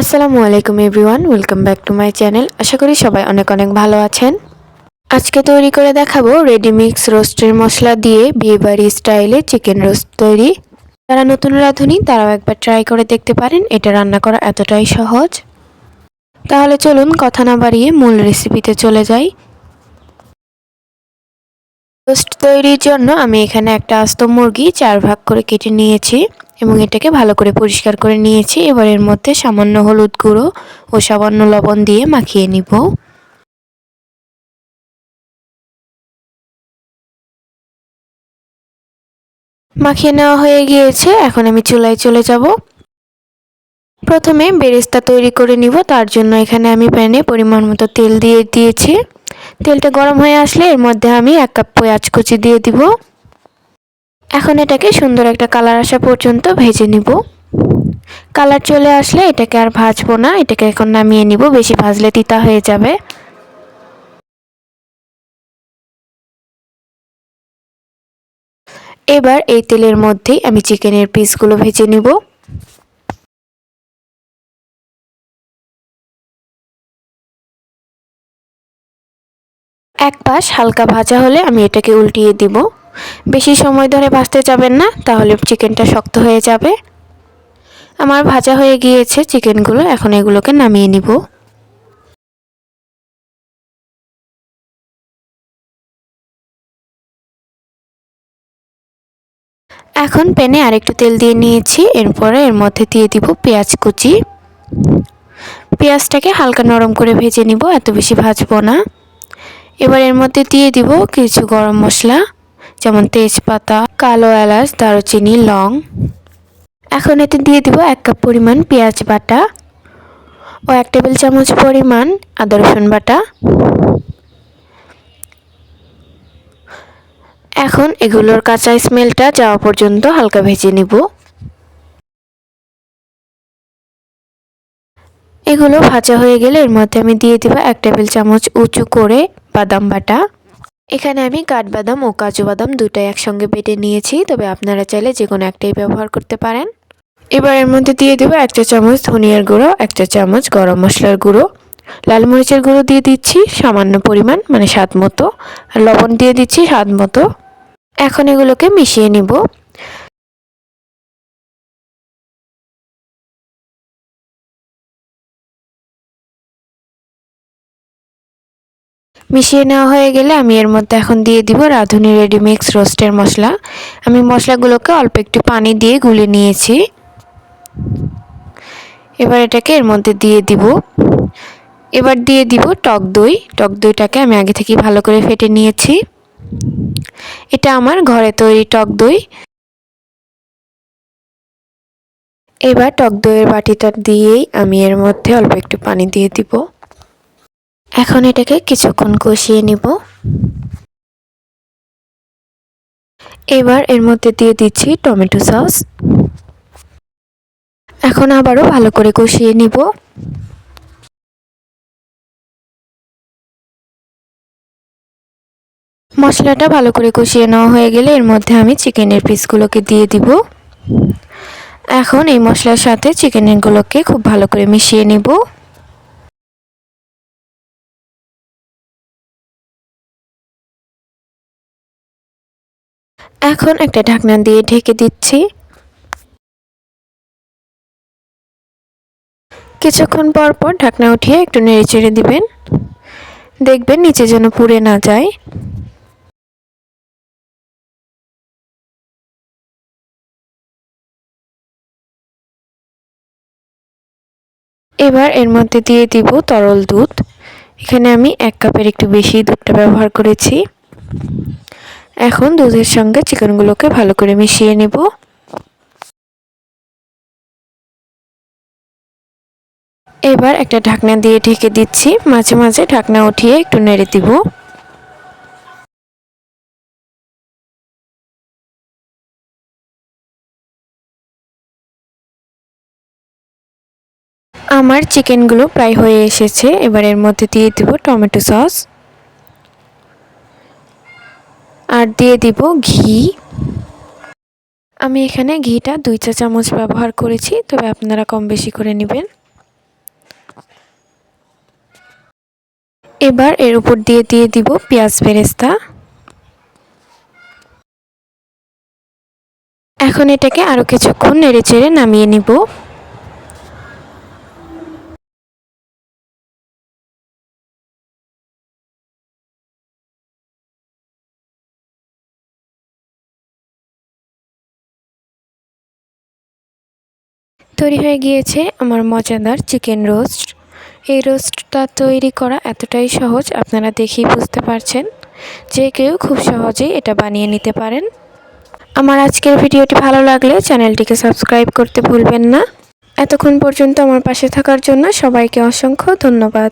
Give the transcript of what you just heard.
আসসালামু আলাইকুম everyone, welcome back to my channel. আশা করি সবাই অনেক অনেক ভালো আছেন। আজকে তৈরি করে দেখাবো রেডিমিক্স রোস্টের মশলা দিয়ে বিয়েবাড়ি স্টাইলে চিকেন রোস্ট তৈরি। যারা নতুন রাঁধুনি, তারাও একবার ট্রাই করে দেখতে পারেন, এটা রান্না করা এতটাই সহজ। তাহলে চলুন, কথা না বাড়িয়ে মূল রেসিপিতে চলে যাই। রোস্ট তৈরির জন্য আমি এখানে একটা আস্ত মুরগি চার ভাগ করে কেটে নিয়েছি এবং এটাকে ভালো করে পরিষ্কার করে নিয়েছি। এবার এর মধ্যে সামান্য হলুদ গুঁড়ো ও সামান্য লবণ দিয়ে মাখিয়ে নিব। মাখিয়ে নেওয়া হয়ে গিয়েছে। এখন আমি চুলায় চলে যাব। প্রথমে বেরেস্তা তৈরি করে নিব। তার জন্য এখানে আমি প্যানে পরিমাণ মতো তেল দিয়ে দিয়েছি। তেলটা গরম হয়ে আসলে এর মধ্যে আমি এক কাপ পেঁয়াজ কুচি দিয়ে দিব। এখন এটাকে সুন্দর একটা কালার আসা পর্যন্ত ভেজে নিব। কালার চলে আসলে এটাকে আর ভাজবো না, এটাকে এখন নামিয়ে নিব, বেশি ভাজলে তিতা হয়ে যাবে। এবার এই তেলের মধ্যেই আমি চিকেনের পিসগুলো ভেজে নিব। এক পাশ হালকা ভাজা হলে আমি এটাকে উল্টিয়ে দিব। বেশি সময় ধরে ভাজতে যাবেন না, তাহলে চিকেনটা শক্ত হয়ে যাবে। আমার ভাজা হয়ে গিয়েছে চিকেনগুলো, এখন এগুলোকে নামিয়ে নিব। এখন প্যানে আরেকটু তেল দিয়ে নিয়েছি, এরপরে এর মধ্যে দিয়ে দিব পেঁয়াজ কুচি। পেঁয়াজটাকে হালকা নরম করে ভেজে নিব, এত বেশি ভাজবো না। এবার এর মধ্যে দিয়ে দিব কিছু গরম মশলা, যেমন তেজপাতা, কালো এলাচ, দারুচিনি, লং। এখন এতে দিয়ে দিব এক কাপ পরিমাণ পেঁয়াজ বাটা ও এক টেবিল চামচ পরিমাণ আদা, রসুন বাটা। এখন এগুলোর কাঁচা স্মেলটা যাওয়া পর্যন্ত হালকা ভেজে নিব। এগুলো ভাজা হয়ে গেলে এর মধ্যে আমি দিয়ে দিব এক টেবিল চামচ উঁচু করে বাদাম বাটা। এখানে আমি কাঠবাদাম ও কাজু বাদাম দুটাই একসঙ্গে বেটে নিয়েছি, তবে আপনারা চাইলে যে কোনো একটাই ব্যবহার করতে পারেন। এবার এর মধ্যে দিয়ে দেবো এক চা চামচ ধনিয়ার গুঁড়ো, এক চা চামচ গরম মশলার গুঁড়ো। লাল মরিচের গুঁড়ো দিয়ে দিচ্ছি সামান্য পরিমাণ মানে স্বাদ মতো। আর লবণ দিয়ে দিচ্ছি স্বাদ মতো। এখন এগুলোকে মিশিয়ে নিব। মিশিয়ে নেওয়া হয়ে গেলে আমি এর মধ্যে এখন দিয়ে দিব রাঁধুনি রেডি মিক্স রোস্টের মশলা। আমি মশলাগুলোকে অল্প একটু পানি দিয়ে গুলে নিয়েছি। এবার এটাকে এর মধ্যে দিয়ে দিব। এবার দিয়ে দিব টক দই। টক দইটাকে আমি আগে থেকে ভালো করে ফেটে নিয়েছি। এটা আমার ঘরে তৈরি টক দই। এবার টক দইয়ের বাটিটা দিয়েই আমি এর মধ্যে অল্প একটু পানি দিয়ে দিব। এখন এটাকে কিছুক্ষণ কষিয়ে নিব। এবার এর মধ্যে দিয়ে দিচ্ছি টমেটো সস। এখন আবারও ভালো করে কষিয়ে নিব। মশলাটা ভালো করে কষিয়ে নেওয়া হয়ে গেলে এর মধ্যে আমি চিকেনের পিসগুলোকে দিয়ে দিব। এখন এই মশলার সাথে চিকেনগুলোকে খুব ভালো করে মিশিয়ে নিব। এখন একটা ঢাকনা দিয়ে ঢেকে দিচ্ছি। কিছুক্ষণ পর পর ঢাকনা উঠিয়ে একটু নেড়ে চেড়ে দিবেন। দেখবেন নিচে যেন পুড়ে না যায়। এবার এর মধ্যে দিয়ে দিব তরল দুধ। এখানে আমি এক কাপের একটু বেশি দুধটা ব্যবহার করেছি। এখন দুধের সঙ্গে চিকেনগুলোকে ভালো করে মিশিয়ে নেব। এবার একটা ঢাকনা দিয়ে ঢেকে দিচ্ছি। মাঝে মাঝে ঢাকনা উঠিয়ে একটু নেড়ে দিব। আমার চিকেনগুলো প্রায় হয়ে এসেছে। এবার এর মধ্যে দিয়ে দিব টমেটো সস। আর দিয়ে দিব ঘি। আমি এখানে ঘিটা দুই চা চামচ ব্যবহার করেছি, তবে আপনারা কম বেশি করে নেবেন। এবার এর উপর দিয়ে দিয়ে দিব পেঁয়াজ বেরেস্তা। এখন এটাকে আরও কিছুক্ষণ নেড়ে চেড়ে নামিয়ে নিব। তৈরি হয়ে গিয়েছে আমার মজাদার চিকেন রোস্ট। এই রোস্টটা তৈরি করা এতটাই সহজ, আপনারা দেখেই বুঝতে পারছেন যে কেউ খুব সহজেই এটা বানিয়ে নিতে পারেন। আমার আজকের ভিডিওটি ভালো লাগলে চ্যানেলটিকে সাবস্ক্রাইব করতে ভুলবেন না। এতক্ষণ পর্যন্ত আমার পাশে থাকার জন্য সবাইকে অসংখ্য ধন্যবাদ।